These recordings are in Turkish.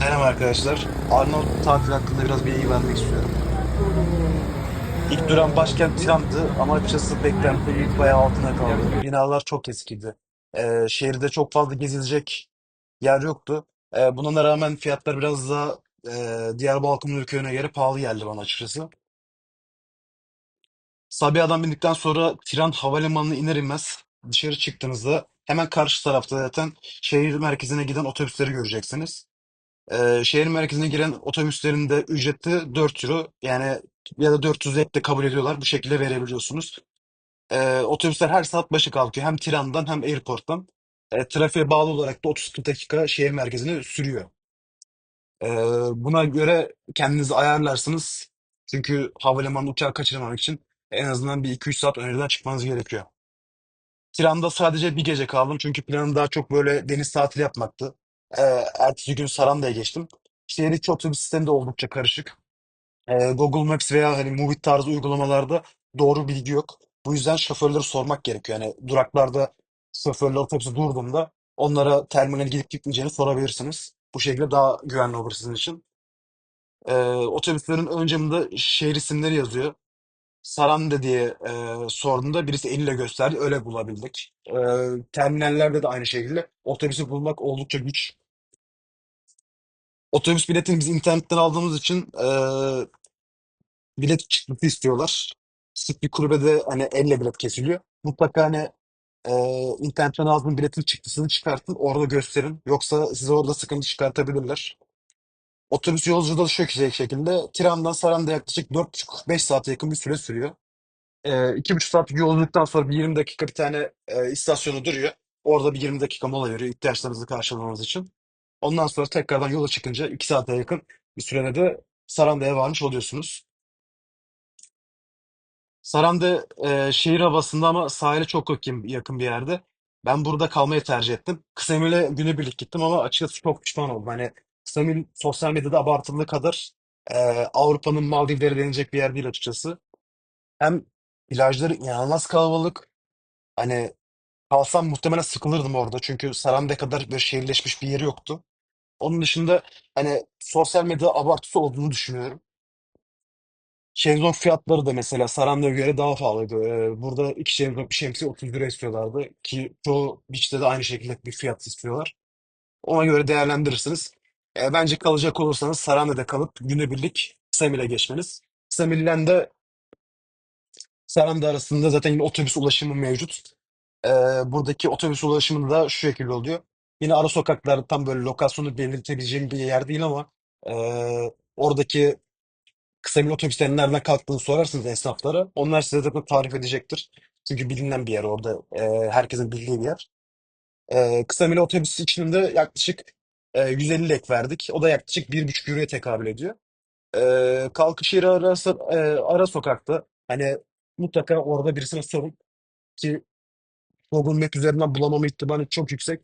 Selam arkadaşlar. Arnavut tatil hakkında biraz bilgi vermek istiyorum. İlk duran başkent Tiran'dı ama açıkçası beklentilerin bayağı altına kaldı. Binalar çok eskiydi. Ee, şehirde çok fazla gezilecek yer yoktu. Ee, buna rağmen fiyatlar biraz daha e, diğer Balkan ülkelerine göre pahalı geldi bana açıkçası. Sabiha'dan bindikten sonra Tiran Havalimanı'na iner inmez dışarı çıktığınızda hemen karşı tarafta zaten şehir merkezine giden otobüsleri göreceksiniz. Ee, şehir merkezine giren otobüslerin de ücreti 4 euro. Yani ya da 400 ek de kabul ediyorlar. Bu şekilde verebiliyorsunuz. Ee, otobüsler her saat başı kalkıyor. Hem Tiran'dan hem Airport'tan. Ee, trafiğe bağlı olarak da 30-40 dakika şehir merkezine sürüyor. Ee, buna göre kendinizi ayarlarsınız. Çünkü havalimanı uçağı kaçırmamak için en azından bir 2-3 saat önceden çıkmanız gerekiyor. Tiran'da sadece bir gece kaldım çünkü planım daha çok böyle deniz tatili yapmaktı. Ee, ertesi gün Saranda'ya geçtim. Şehir içi otobüs sistemi de oldukça karışık. Ee, Google Maps veya hani Movit tarzı uygulamalarda doğru bilgi yok. Bu yüzden şoförleri sormak gerekiyor. Yani duraklarda şoförler otobüsü durduğunda onlara terminale gidip gitmeyeceğini sorabilirsiniz. Bu şekilde daha güvenli olur sizin için. Ee, otobüslerin ön şehir isimleri yazıyor. Saranda diye e, sorduğunda birisi eliyle gösterdi. Öyle bulabildik. E, terminallerde de aynı şekilde otobüsü bulmak oldukça güç. Otobüs biletini biz internetten aldığımız için e, bilet çıktısı istiyorlar. Sık bir kulübede hani elle bilet kesiliyor. Mutlaka hani e, internetten aldığın biletin çıktısını çıkartın. Orada gösterin. Yoksa size orada sıkıntı çıkartabilirler. Otobüs yolculuğu da şu şekilde. Tiran'dan Saranda'ya yaklaşık 4,5-5 saate yakın bir süre sürüyor. Ee, iki buçuk saatlik yolculuktan sonra bir 20 dakika bir tane e, istasyonu duruyor. Orada bir 20 dakika mola veriyor ihtiyaçlarınızı karşılamamız için. Ondan sonra tekrardan yola çıkınca 2 saate yakın bir sürede de Saranda'ya varmış oluyorsunuz. Saranda e, şehir havasında ama sahile çok yakın, yakın bir yerde. Ben burada kalmayı tercih ettim. Kısamil'e günübirlik gittim ama açıkçası çok pişman oldum. Hani Kısamil sosyal medyada abartıldığı kadar e, Avrupa'nın Maldivleri denilecek bir yer değil açıkçası. Hem plajları inanılmaz kalabalık. Hani kalsam muhtemelen sıkılırdım orada. Çünkü Saranda'ya kadar böyle şehirleşmiş bir yeri yoktu. Onun dışında hani sosyal medya abartısı olduğunu düşünüyorum. Şezlong fiyatları da mesela Saranda'ya göre daha pahalıydı. Ee, burada iki şezlong bir şemsiye 30 lira istiyorlardı. Ki çoğu beach'te de aynı şekilde bir fiyat istiyorlar. Ona göre değerlendirirsiniz. Ee, bence kalacak olursanız Saranda'da kalıp günübirlik Ksamil'e geçmeniz. Ksamil'den de Saranda arasında zaten yine otobüs ulaşımı mevcut. Ee, buradaki otobüs ulaşımı da şu şekilde oluyor. Yine ara sokaklar tam böyle lokasyonu belirtebileceğim bir yer değil ama e, oradaki kısa bir otobüslerin nereden kalktığını sorarsınız esnaflara. Onlar size zaten tarif edecektir. Çünkü bilinen bir yer orada. e, herkesin bildiği bir yer. E, kısa bir otobüs için de yaklaşık e, 150 lek verdik. O da yaklaşık 1,5 euroya tekabül ediyor. E, kalkış yeri arası, e, ara sokakta. Hani mutlaka orada birisine sorun ki Google Map üzerinden bulamama ihtimali çok yüksek.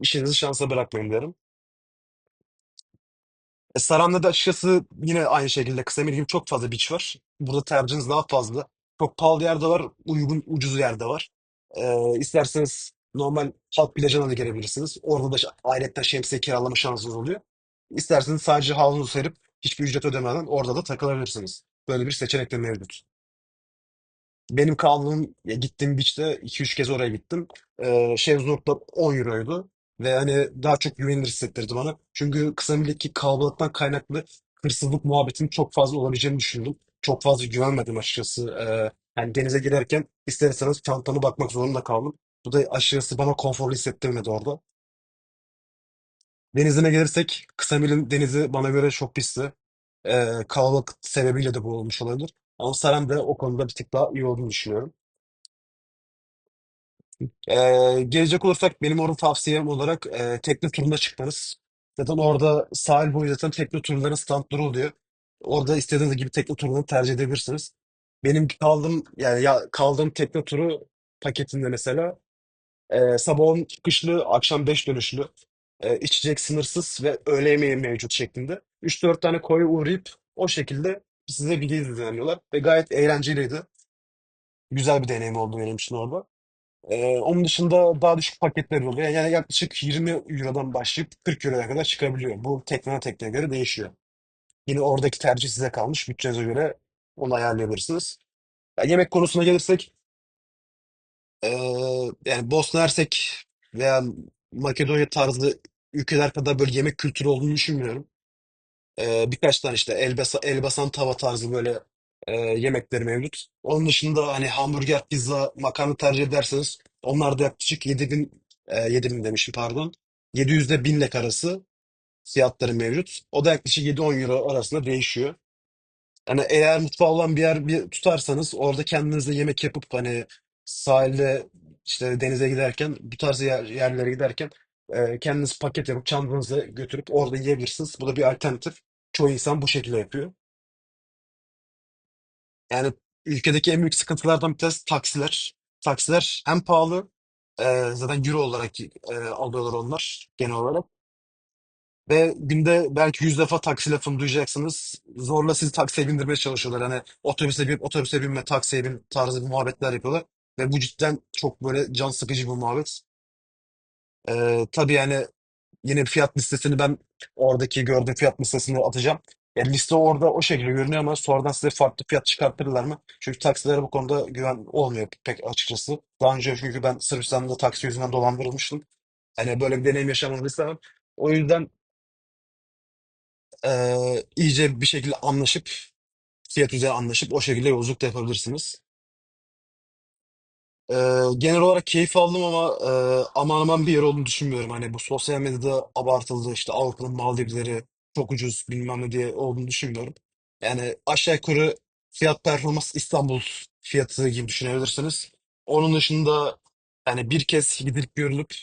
İşinizi şansa bırakmayın derim. E, Saran'da da açıkçası yine aynı şekilde kısa gibi çok fazla beach var. Burada tercihiniz daha fazla. Çok pahalı yerde var, uygun ucuz yerde var. E, isterseniz normal halk plajına da gelebilirsiniz. Orada da ş- ayrıca şemsiye kiralama şansınız oluyor. İsterseniz sadece havlunuzu serip hiçbir ücret ödemeden orada da takılabilirsiniz. Böyle bir seçenek de mevcut. Benim kaldığım, ya gittiğim beach'te 2-3 kez oraya gittim. Ee, şezlonglar 10 euroydu. Ve hani daha çok güvenilir hissettirdi bana. Çünkü kısa müddetli kalabalıktan kaynaklı hırsızlık muhabbetin çok fazla olabileceğini düşündüm. Çok fazla güvenmedim açıkçası. Ee, yani denize girerken ister istemez çantama bakmak zorunda kaldım. Bu da açıkçası bana konforlu hissettirmedi orada. Denizine gelirsek Kısamil'in denizi bana göre çok pisti. Ee, kalabalık sebebiyle de bu olmuş olabilir. Ama Saran da o konuda bir tık daha iyi olduğunu düşünüyorum. Ee, gelecek olursak benim orada tavsiyem olarak e, tekne turuna çıkmanız. Zaten orada sahil boyu zaten tekne turların standları oluyor. Orada istediğiniz gibi tekne turunu tercih edebilirsiniz. Benim kaldığım yani ya kaldığım tekne turu paketinde mesela e, sabah 10 çıkışlı, akşam 5 dönüşlü, e, içecek sınırsız ve öğle yemeği mevcut şeklinde. 3-4 tane koyu uğrayıp o şekilde size bir gezi düzenliyorlar ve gayet eğlenceliydi. Güzel bir deneyim oldu benim için orada. Ee, onun dışında daha düşük paketler oluyor. Yani yaklaşık 20 Euro'dan başlayıp 40 Euro'ya kadar çıkabiliyor. Bu tekne tekneye göre değişiyor. Yine oradaki tercih size kalmış. Bütçenize göre onu ayarlayabilirsiniz. Ya yemek konusuna gelirsek eee, yani Bosna Hersek veya Makedonya tarzı ülkeler kadar böyle yemek kültürü olduğunu düşünmüyorum. Eee, birkaç tane işte elbasa, elbasan tava tarzı böyle eee, yemekleri mevcut. Onun dışında hani hamburger, pizza, makarna tercih ederseniz onlar da yaklaşık 7000 eee 7000 demişim pardon. 700 ile 1000 lek arası fiyatları mevcut. O da yaklaşık 7-10 euro arasında değişiyor. Hani eğer mutfağı olan bir yer bir tutarsanız orada kendinize yemek yapıp hani sahilde işte denize giderken bu tarz yer- yerlere giderken e, kendiniz paket yapıp çantanıza götürüp orada yiyebilirsiniz. Bu da bir alternatif. Çoğu insan bu şekilde yapıyor. Yani ülkedeki en büyük sıkıntılardan bir tanesi taksiler. Taksiler hem pahalı e, zaten euro olarak e, alıyorlar onlar genel olarak. Ve günde belki yüz defa taksi lafını duyacaksınız. Zorla sizi taksiye bindirmeye çalışıyorlar. Hani otobüse bin, otobüse binme, taksiye bin tarzı bir muhabbetler yapıyorlar. Ve bu cidden çok böyle can sıkıcı bir muhabbet. Ee, tabii yani yine fiyat listesini ben oradaki gördüğüm fiyat listesini atacağım. Yani liste orada o şekilde görünüyor ama sonradan size farklı fiyat çıkartırlar mı? Çünkü taksilere bu konuda güven olmuyor pek açıkçası. Daha önce çünkü ben Sırbistan'da taksi yüzünden dolandırılmıştım. Hani böyle bir deneyim istemem. O yüzden Eee, iyice bir şekilde anlaşıp fiyat üzerine anlaşıp o şekilde yolculuk da yapabilirsiniz. Eee, genel olarak keyif aldım ama eee, aman aman bir yer olduğunu düşünmüyorum. Hani bu sosyal medyada abartıldı işte Avrupa'nın Maldivleri çok ucuz bilmem ne diye olduğunu düşünmüyorum. Yani aşağı yukarı fiyat performans İstanbul fiyatı gibi düşünebilirsiniz. Onun dışında yani bir kez gidip görülüp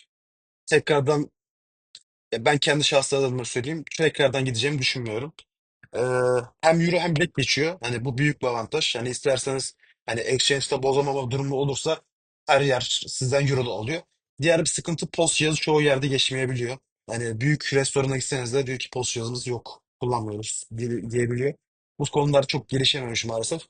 tekrardan ben kendi şahsi adıma söyleyeyim tekrardan gideceğimi düşünmüyorum. Ee, hem euro hem black geçiyor. Hani bu büyük bir avantaj. Yani isterseniz hani exchange'de bozamama durumu olursa her yer sizden euro da alıyor. Diğer bir sıkıntı post cihazı çoğu yerde geçmeyebiliyor. Hani büyük restorana gitseniz de post cihazımız yok. Kullanmıyoruz diye- diyebiliyor. Bu konular çok gelişememiş maalesef.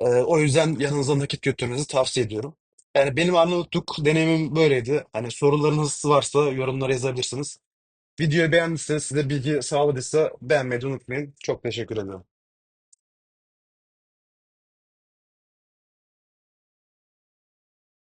Ee, o yüzden yanınıza nakit götürmenizi tavsiye ediyorum. Yani benim Arnavutluk deneyimim böyleydi. Hani sorularınız varsa yorumlara yazabilirsiniz. Videoyu beğendiyseniz size bilgi sağladıysa beğenmeyi unutmayın. Çok teşekkür ederim.